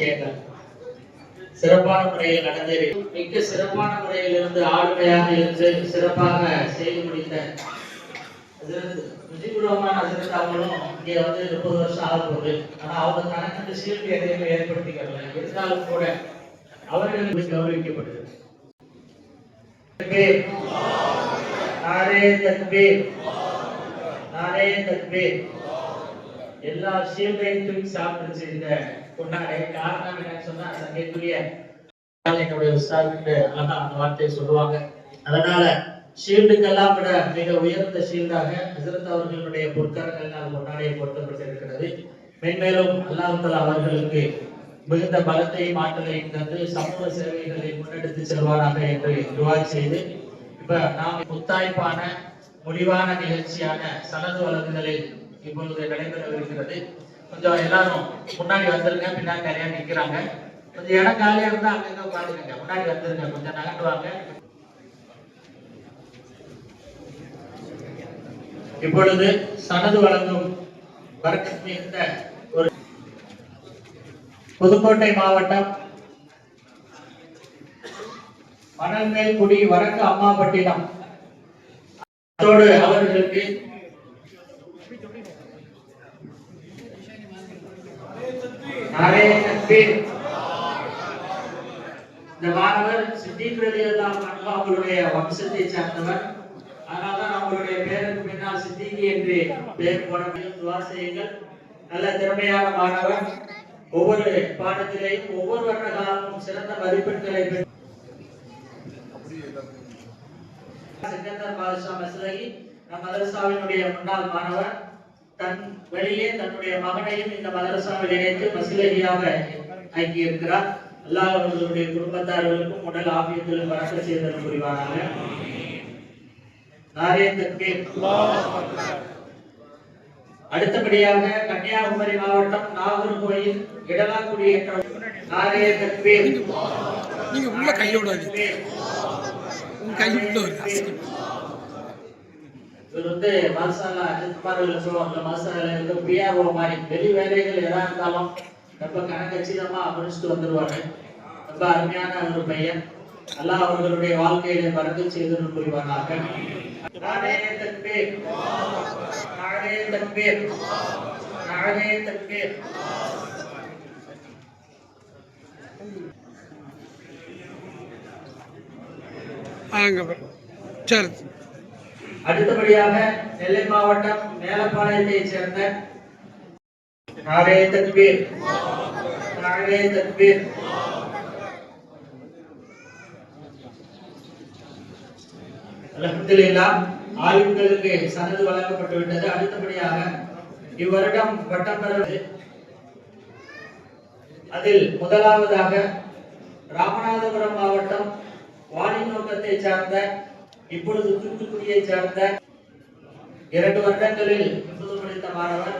விஷயங்கள் சிறப்பான முறையில் நடந்தேறி மிக்க சிறப்பான முறையில் இருந்து ஆளுமையாக இருந்து சிறப்பாக செய்து முடித்த முஜிபுர் ரஹ்மான் அவங்களும் இங்கே வந்து முப்பது வருஷம் ஆக போகுது. ஆனா அவங்க தனக்கு எதையுமே ஏற்படுத்திக்கல இருந்தாலும் கூட அவர்கள் கௌரவிக்கப்படுது நாரே தக்பீர் நாரே தக்பீர் எல்லா ஷீல்டையும் தூக்கி சாப்பிட்டு இந்த கொண்டாடை காரணம் என்னன்னு சொன்னா சங்கைக்குரிய என்னுடைய உஸ்தாதுக்கு அழகா அந்த வார்த்தையை சொல்லுவாங்க. அதனால ஷீல்டுக்கெல்லாம் விட மிக உயர்ந்த ஷீல்டாக ஹசரத் அவர்களுடைய பொற்கரங்களினால் கொண்டாடையை பொருத்தப்பட்டிருக்கிறது. மென்மேலும் அல்லாஹ் அவர்களுக்கு மிகுந்த பலத்தையும் ஆற்றலையும் தந்து சமூக சேவைகளை முன்னெடுத்து செல்வாராக என்று துவா செய்து இப்ப நாம் முத்தாய்ப்பான முடிவான நிகழ்ச்சியான சனது வழங்குதலில் இப்பொழுது நடைபெறவிருக்கிறது. கொஞ்சம் எல்லாரும் முன்னாடி வந்துருங்க பின்னாடி நிறைய நிக்கிறாங்க. கொஞ்சம் இடம் காலியா இருந்தா அங்கங்க உட்காந்துருங்க முன்னாடி வந்துருங்க கொஞ்சம் நகண்டுவாங்க இப்பொழுது சனது வழங்கும் வரக்கத் மிகுந்த ஒரு புதுக்கோட்டை மாவட்டம் மணல்மேல்குடி வரக்கு அம்மாபட்டினம். அதோடு அவர்களுக்கு நரே தக்பீர். இந்த மாணவர் சித்திக் ரலியல்லாஹு அன்ஹு அவர்களுடைய வம்சத்தை சார்ந்தவர் அதனால்தான் அவங்களுடைய பேருக்கு பின்னால் சித்திகி என்று பெயர் போனவர்கள் துவா செய்யுங்கள் நல்ல திறமையான மாணவர் ஒவ்வொரு பாடத்திலேயும் ஒவ்வொரு வருட காலமும் சிறந்த மதிப்பெண்களை பெற்று சிக்கந்தர் பாதுஷா மஸ்லகி நம் மதரசாவினுடைய முன்னாள் மாணவர் தன் வெளியே தன்னுடைய மகனையும் இந்த மதரசாவில் இணைத்து மசிலகியாக ஆக்கியிருக்கிறார். அல்லாஹ் அவர்களுடைய குடும்பத்தார்களுக்கும் உடல் ஆபியத்திலும் வரக்க செய்தல் புரிவாராக அடுத்தபடியாக கன்னியாகுமரி மாவட்டம் நாகூர் கோயில் இடலாக்குடி என்ற நாரே தக்பீர் நீங்க உள்ள கையை கையோட இவர் வந்து மசாலா அஜித்குமார்கள் சொல்லுவாங்க. மசாலா வந்து பிஆர்ஓ மாதிரி வெளி வேலைகள் எதா இருந்தாலும் ரொம்ப கணக்கச்சிதமா முடிச்சுட்டு வந்துருவாரு. ரொம்ப அருமையான ஒரு பையன். அல்லாஹ் அவர்களுடைய வாழ்க்கையில மறந்து செய்து புரிவானாக நானே தக்பீர் நானே தக்பீர் நானே தக்பீர் அங்க சரி. அடுத்தபடியாக நெல்லை மாவட்டம் மேலப்பாளையத்தைச் சேர்ந்த நாரே தத்வீர் நாரே தத்வீர் அல்ஹம்துலில்லாஹ் ஆய்வுகளுக்கு சனது வழங்கப்பட்டு விட்டது அடுத்தபடியாக இவ்வருடம் பட்டம் பெறுவது அதில் முதலாவதாக ராமநாதபுரம் மாவட்டம் வாணிநோக்கத்தை சார்ந்த இப்பொழுது தூத்துக்குடியை சார்ந்த இரண்டு வருடங்களில் முப்பது முடித்த மாணவர்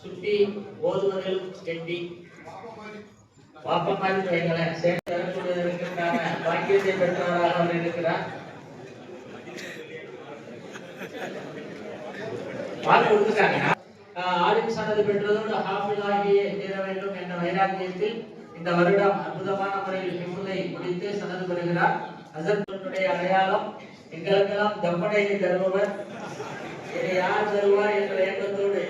சுட்டி ஓதுவதில் எட்டி பாப்பமாரி மாதிரி வைங்களேன் சேர்ந்து பாக்கியத்தை பெற்றவராக அவர் இருக்கிறார். பால் கொடுத்துட்டாங்க ஆஹ் ஆலிம் சனது பெற்றதோடு ஹாஃபிலாகியே தீர வேண்டும் என்ற வைராக்கியத்தில் இந்த வருடம் அற்புதமான முறையில் ஹிஃபுதை முடித்து சனது பெறுகிறார். அசத்துடைய அடையாளம் எங்களுக்கெல்லாம் தப்படையை தருபவர். இதை யார் தருவார் என்ற ஏக்கத்தோடு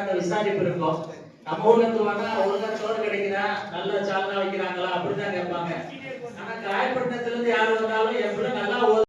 அந்த விசாரிப்பு இருக்கும். நம்ம ஊர்ல இருந்து வந்தா ஒழுங்கா சோறு கிடைக்குதா? நல்ல சால்னா வைக்கிறாங்களா? அப்படிதான் கேட்பாங்க. ஆனா காயப்பட்டினத்துல இருந்து யார் வந்தாலும் எப்படி நல்லா